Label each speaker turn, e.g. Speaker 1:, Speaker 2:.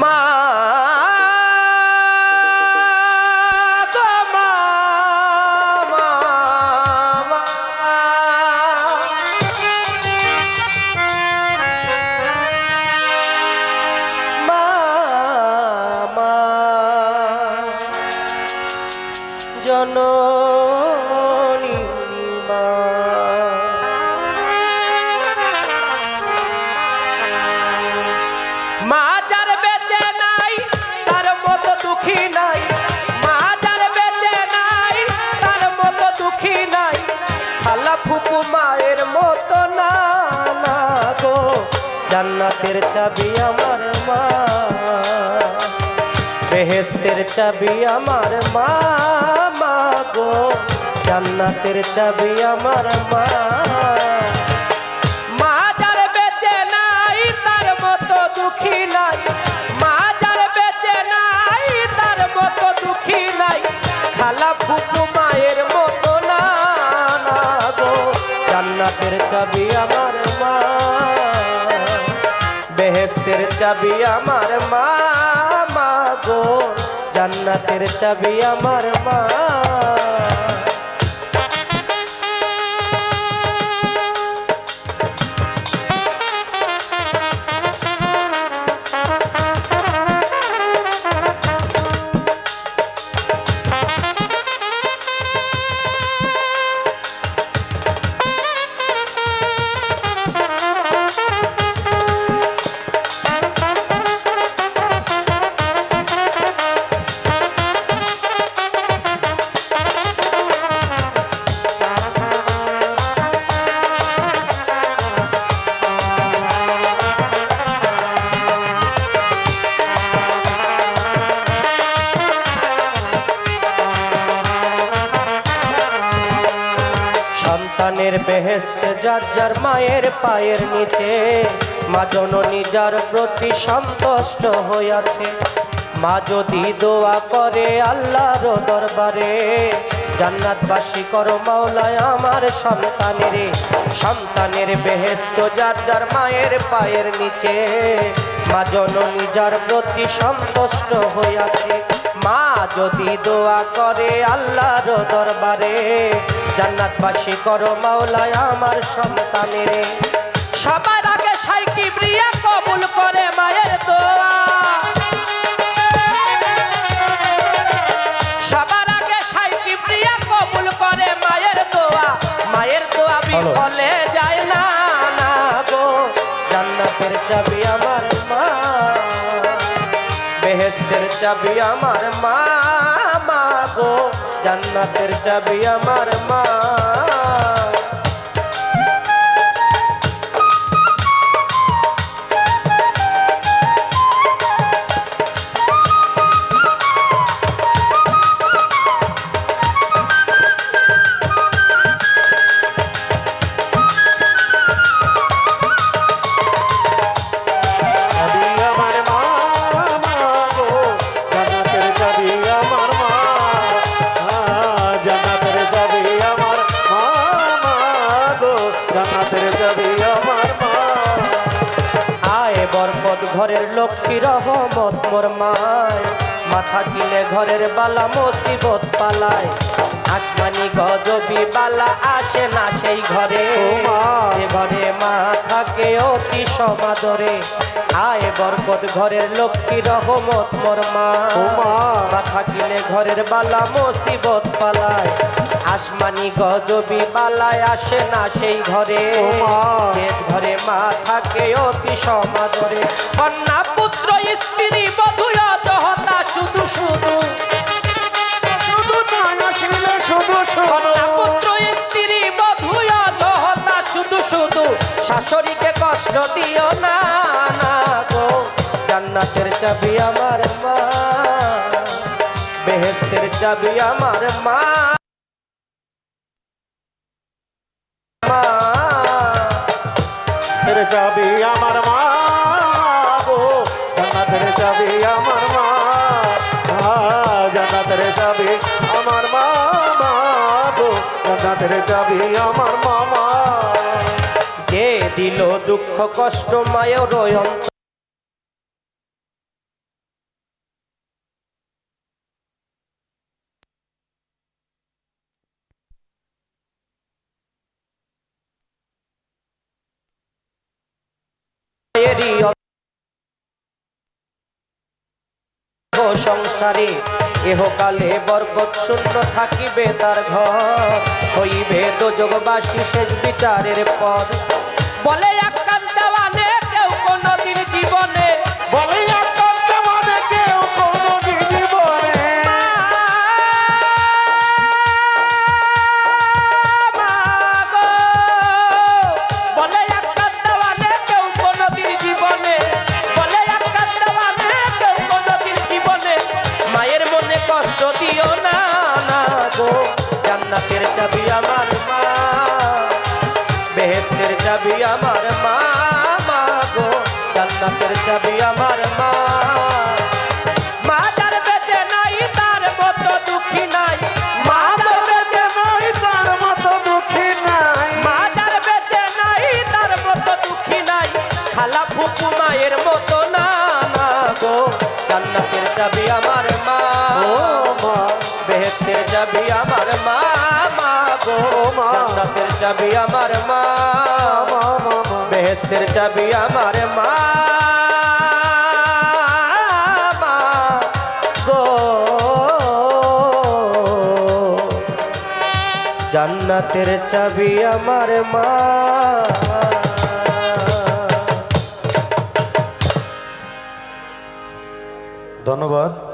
Speaker 1: মা জান্নাতের চাবি আমার মা। বেহেস্তের চাবি আমার মা মা গো। জান্নাতের চাবি আমার মা। নাই, তার মতো দুঃখী নাই। নাই, তার মতো দুঃখী নাই। মতো না গো। চাবি আমার মা। বেহেস্তের চাবি আমার মা মা গো। জান্নাতের চাবি আমার মা। সন্তানের বেহেস্তে যার যার মায়ের পায়ের নিচে, মা জননী যার প্রতি সন্তুষ্ট হইয়াছে। মা যদি দোয়া করে আল্লাহর দরবারে, জান্নাতবাসী করো মাওলায় আমার সন্তানের সন্তানের বেহেস্ত যার যার মায়ের পায়ের নিচে, মা জননী যার প্রতি সন্তুষ্ট হইয়াছে। মা যদি দোয়া করে আল্লাহর দরবারে জান্নাতবাসী করো মাওলায় আমার সন্তানের। সবার আগে সাইকি প্রিয়া কবুল করে মায়ের দোয়া। সবার আগে সাইকি প্রিয়া কবুল করে মায়ের দোয়া। মায়ের দোয়া বিফলে যায় না না গো। জান্নাতের চাবি আমার চাবি আমার মা গো। জান্নাতের চাবি আমার মা। ঘরের লক্ষ্মী রহমত মোর মায়। মাথা চিলে ঘরের বালা মসিবত পালায়। আসমানি গজবি বালা আসে না সেই ঘরে। ঘরে মা থাকে অতি সমাদরে। আয় বরকত ঘরের লক্ষ্মী রহমত মোর মা।
Speaker 2: মা।
Speaker 1: মাথা কিলে ঘরের বালা মুসিবত পালায়। আসমানি গজবি বালায় আসে না সেই ঘরে। ঘরে মা থাকে অতি সমাদরে। কন্যা পুত্র স্ত্রী বধুয় জহতা শুধু শুধু।
Speaker 2: শুধু নয় শুধু
Speaker 1: কন্যা পুত্র স্ত্রী বধুয় জহতা শুধু শুধু। শাশুড়িকে কষ্ট দিও না। চাবি আমার মা বেহেস্তের চাবি আমার মা।
Speaker 2: চাবি আমার মা গো চাবি আমার মা। আ, জান্নাতের চাবি আমার মা গো জান্নাতের চাবি আমার মামা
Speaker 1: যে দিল দুঃখ কষ্ট মায়ের অন্ত ও সংসারে এহকালে বরকত শূন্য থাকিবে তার ঘর। হইবে যোগবাসী শেষ বিচারের পর। বলে চাবি আমার মা মা গো। জান্নাতের চাবি আমার মা। মা যার বেঁচে নাই তার মতো দুঃখী নাই। মা যার বেঁচে
Speaker 2: নাই তার মতো দুঃখী নাই।
Speaker 1: মা যার বেঁচে নাই তার মতো দুঃখী নাই। খালা ফুপু মায়ের মতো না না গো। জান্নাতের চাবি আমার মা।
Speaker 2: ও মা।
Speaker 1: বেহেস্তের চাবি আমার মা। চাবি আমার
Speaker 2: মা।
Speaker 1: বেহেস্তের চাবি আমার মা। মা গো। জান্নাতের চাবি আমার মা।
Speaker 2: ধন্যবাদ।